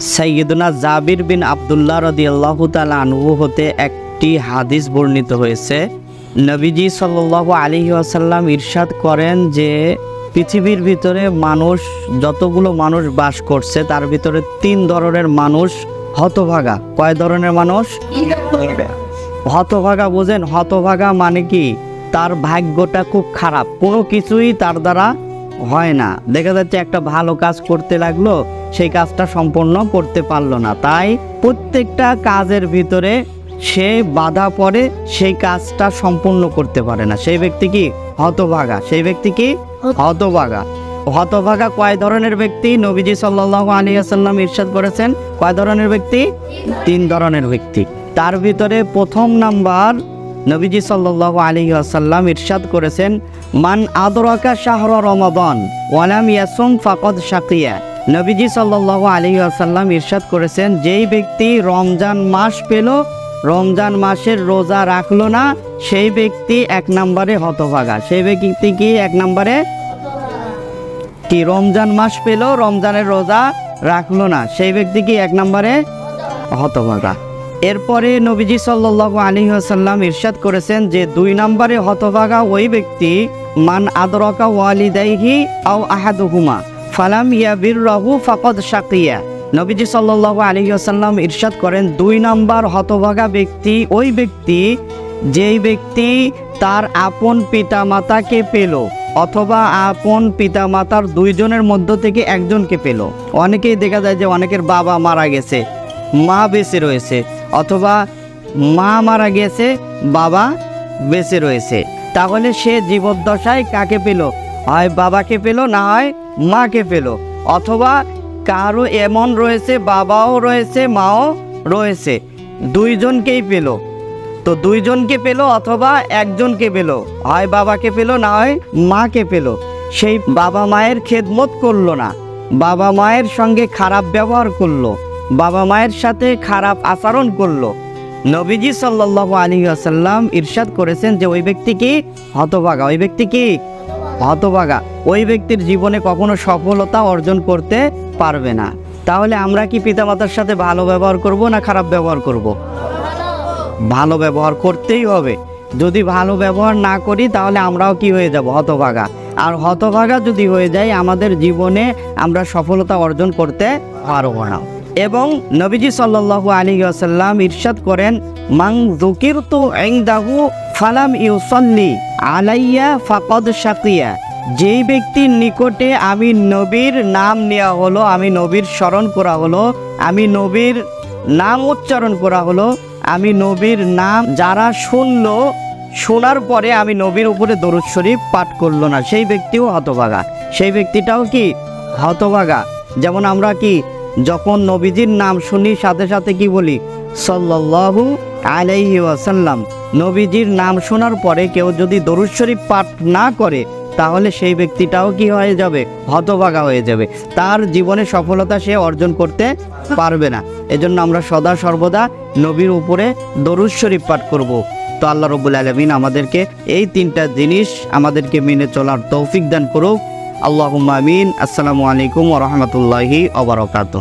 সাইয়দুনা জাবির বিন আবদুল্লাহ রদিয়াল্লাহ তালা আনহু হতে একটি হাদিস বর্ণিত হয়েছে। নবীজি সাল্লাল্লাহু আলাইহি ওয়াসাল্লাম ইরশাদ করেন যে, পৃথিবীর ভিতরে মানুষ, যতগুলো মানুষ বাস করছে, তার ভিতরে তিন ধরনের মানুষ হতভাগা। কয় ধরনের মানুষ? হতভাগা বোঝেন, হতভাগা মানে কি? তার ভাগ্যটা খুব খারাপ। কোনো কিছুই তার দ্বারা হয় না। দেখা যাচ্ছে একটা ভালো কাজ করতে লাগল, সেই কাজটা সম্পূর্ণ করতে পারল না। তাই প্রত্যেকটা কাজের ভিতরে সে বাধা পড়ে, সেই কাজটা সম্পূর্ণ করতে পারে না। সেই ব্যক্তি কি হতভাগা? সেই ব্যক্তি কি হতভাগা? হতভাগা কয় ধরনের ব্যক্তি? নবীজি সাল্লাল্লাহু আলাইহি আসাল্লাম ইরশাদ করেছেন। কয় ধরনের ব্যক্তি? তিন ধরনের ব্যক্তি। তার ভিতরে প্রথম নাম্বার নবীজি সাল্লাল্লাহু আলাইহি আসাল্লাম ইরশাদ করেছেন, মান আদরাকা শাহর রমাদান, ওয়ালাম ইয়াসুম ফাকদ শাকিয়া। নবীজি সাল্লাল্লাহু আলাইহি আসাল্লাম ইরশাদ করেছেন, যেই ব্যক্তি রমজান মাস পেল, রমজান মাসের রোজা রাখল না, সেই ব্যক্তি এক নম্বরে হতভাগা। সেই ব্যক্তি কি এক নম্বরে? কি রমজান মাস পেল, রমজানের রোজা রাখল না, সেই ব্যক্তি কি এক নম্বরে? হতভাগা। এরপরে নবীজি সাল্লাল্লাহু আলী ওয়াসাল্লাম ইরশাদ করেছেন যে দুই নম্বরে হতভাগা ওই ব্যক্তি, মান আদরাকা ওয়ালিদাইহি আও আহাদুহুমা, ফালাম ইয়াবির রাহু ফাকদ শাকিয়া। নবীজি সাল্লাল্লাহু আলী ওয়াসাল্লাম ইরশাদ করেন, দুই নম্বর হতভাগা ব্যক্তি ওই ব্যক্তি, যেই ব্যক্তি তার আপন পিতামাতাকে পেল অথবা আপন পিতামাতার দুইজনের মধ্য থেকে একজনকে পেল। অনেকেই দেখা যায় যে অনেকের বাবা মারা গেছে, মা বেঁচে রয়েছে। অথবা মা মারা গেছে, বাবা বেঁচে রয়েছে। তাহলে সে জীবদ্দশায় কাকে পেল? হয় বাবাকে পেল না হয় মাকে পেল? অথবা কারও এমন রয়েছে, বাবাও রয়েছে, মাও রয়েছে। দুইজনকেই পেল। তো দুইজনকে পেল অথবা একজনকে পেল? হয় বাবাকে পেল না হয় মাকে পেল। সেই বাবা মায়ের খেদমত করল না। বাবা মায়ের সঙ্গে খারাপ ব্যবহার করল। বাবা মায়ের সাথে খারাপ আচরণ করল। নবীজি সাল্লাল্লাহু আলাইহি আসাল্লাম ইরশাদ করেছেন যে ওই ব্যক্তি কি? হতভাগা। ওই ব্যক্তি কি? হতভাগা। ওই ব্যক্তির জীবনে কখনো সফলতা অর্জন করতে পারবে না। তাহলে আমরা কি পিতামাতার সাথে ভালো ব্যবহার করব না খারাপ ব্যবহার করব? ভালো ব্যবহার করতেই হবে। যদি ভালো ব্যবহার না করি, তাহলে আমরাও কি হয়ে যাব? হতভাগা। আর হতভাগা যদি হয়ে যায়, আমাদের জীবনে আমরা সফলতা অর্জন করতে পারব না। এবং নবীজি সাল্লাল্লাহু আলী আসাল্লাম ইরশাদ করেন মাং জুকির তু দাহু ফালাম ইউসল্লি আলাইয়া ফাকদ শাকিয়া। যেই ব্যক্তির নিকটে আমি নবীর নাম নেওয়া হলো, আমি নবীর স্মরণ করা হলো, আমি নবীর নাম উচ্চারণ করা হলো, আমি নবীর নাম যারা শুনল, শোনার পরে আমি নবীর উপরে দরুদ শরীফ পাঠ করল না। সেই ব্যক্তিও হতভাগা। সেই ব্যক্তিটাও কি? হতভাগা। যেমন আমরা কি যখন নবীজির নাম শুনি সাথে সাথে কি বলি? সাল্লাল্লাহু আলাইহি ওয়াসাল্লাম। নবীজির নাম শোনার পরে কেউ যদি দরুদ শরীফ পাঠ না করে, তাহলে সেই ব্যক্তিটাও কি হয়ে যাবে? হতভাগা হয়ে যাবে। তার জীবনে সফলতা সে অর্জন করতে পারবে না। এজন্য আমরা সদা সর্বদা নবীর উপরে দরুদ শরীফ পাঠ করব। তো আল্লাহ রবুল আলমিন আমাদেরকে এই তিনটা জিনিস আমাদেরকে মেনে চলার তৌফিক দান করুক। আল্লাহ আমিন। আসসালামু আলাইকুম ওরহমতুল্লাহি ওবরাকাত